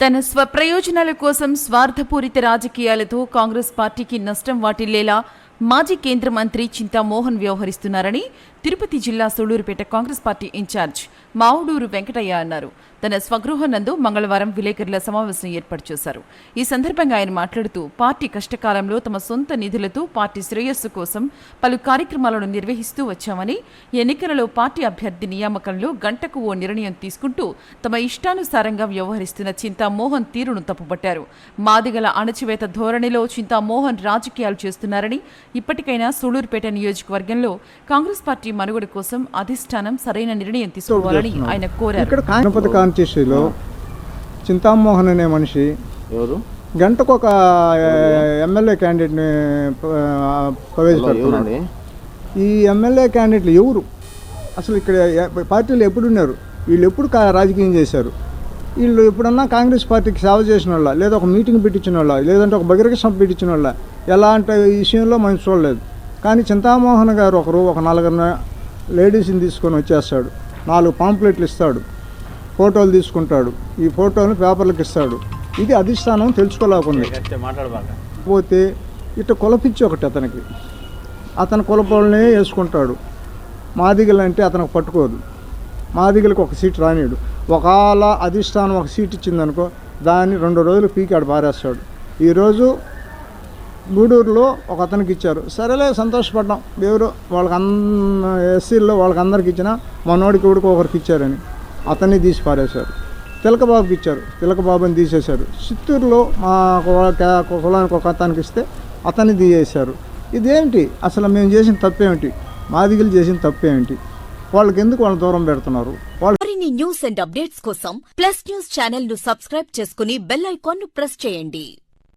తన స్వప్రయోజనాల కోసం స్వార్థపూరిత రాజకీయాలతో కాంగ్రెస్ పార్టీకి నష్టం వాటిల్లేలా మాజీ కేంద్ర మంత్రి చింతామోహన్ వ్యవహరిస్తున్నారని తిరుపతి జిల్లా సూళ్ళూరుపేట కాంగ్రెస్ పార్టీ ఇన్ఛార్జ్ మావుడూరు వెంకటయ్య అన్నారు. తన స్వగృహం నందు మంగళవారం విలేకరుల సమావేశం ఏర్పాటు చేశారు. ఈ సందర్భంగా ఆయన మాట్లాడుతూ పార్టీ కష్టకాలంలో తమ సొంత నిధులతో పార్టీ శ్రేయస్సు కోసం పలు కార్యక్రమాలను నిర్వహిస్తూ వచ్చామని ఎన్నికలలో పార్టీ అభ్యర్థి నియామకంలో గంటకు ఓ నిర్ణయం తీసుకుంటూ తమ ఇష్టానుసారంగా వ్యవహరిస్తున్న చింతామోహన్ తీరును తప్పుపట్టారు. మాదిగల అణచివేత ధోరణిలో చింతామోహన్ రాజకీయాలు చేస్తున్నారని ఇప్పటికైనా సూళ్ళూరుపేట నియోజకవర్గంలో కాంగ్రెస్ పార్టీ మనుగడ కోసం అధిష్టానం సరైన నిర్ణయం తీసుకోవాలని ఆయన కోరారు. ఇక్కడ గణపతి కాన్స్టిట్యూన్సీలో చింతామోహన్ అనే మనిషి ఎవరు? గంటకు ఒక ఎమ్మెల్యే క్యాండిడేట్ని ప్ర- ప్రవేశపెడుతున్నాడు. ఈ ఎమ్మెల్యే క్యాండిడేట్లు ఎవరు? అసలు ఇక్కడ పార్టీలు ఎప్పుడు ఉన్నారు వీళ్ళు ఎప్పుడు రాజకీయం చేశారు? వీళ్ళు ఎప్పుడన్నా కాంగ్రెస్ పార్టీకి సేవ చేసిన వాళ్ళ లేదా ఒక మీటింగ్ పెట్టించిన వాళ్ళ లేదంటే ఒక బహిరంగ సభ పెట్టించిన వాళ్ళ ఎలాంటి విషయంలో మనం చూడలేదు. కానీ చింతామోహన్ గారు ఒకరు ఒక నలుగురు లేడీస్ని తీసుకొని వచ్చేస్తాడు. నాలుగు పాంప్లెట్లు ఇస్తాడు. ఫోటోలు తీసుకుంటాడు. ఈ ఫోటోలు పేపర్లకు ఇస్తాడు. ఇది అధిష్టానం తెలుసుకోలేకుంది పోతే ఇట్ట కులపిచ్చి ఒకటి అతనికి. అతని కులపోళ్ళనే వేసుకుంటాడు. మాదిగలు అంటే అతనికి పట్టుకోదు. మాదిగలకు ఒక సీట్ రానిడు ఒకవేళ అధిష్టానం ఒక సీట్ ఇచ్చిందనుకో దాన్ని రెండు రోజులు పీకాడు పారేస్తాడు. ఈరోజు గూడూరులో ఒక అతనికి ఇచ్చారు. సరేలే సంతోషపడ్డాం. ఎవరు వాళ్ళకి అంద ఎస్సీల్లో వాళ్ళకి అందరికి ఇచ్చిన మనోడికి ఎవడికి ఒకరికి ఇచ్చారని. అతన్ని తీసి పారేశారు. తిలకబాబుకి ఇచ్చారు. తిలకబాబుని తీసేశారు. చిత్తూరులో మా కులానికి ఒక అతనికి ఇస్తే అతన్ని తీసేశారు. ఇదేంటి? అసలు మేము చేసిన తప్పేమిటి? మాదిగలు చేసిన తప్పేమిటి? వాళ్ళకి ఎందుకు వాళ్ళని దూరం పెడుతున్నారు? వాళ్ళు మరిన్ని న్యూస్ అండ్ అప్డేట్స్ కోసం ప్లస్ న్యూస్ ఛానల్ను సబ్స్క్రైబ్ చేసుకుని బెల్ ఐకాన్ను ప్రెస్ చేయండి.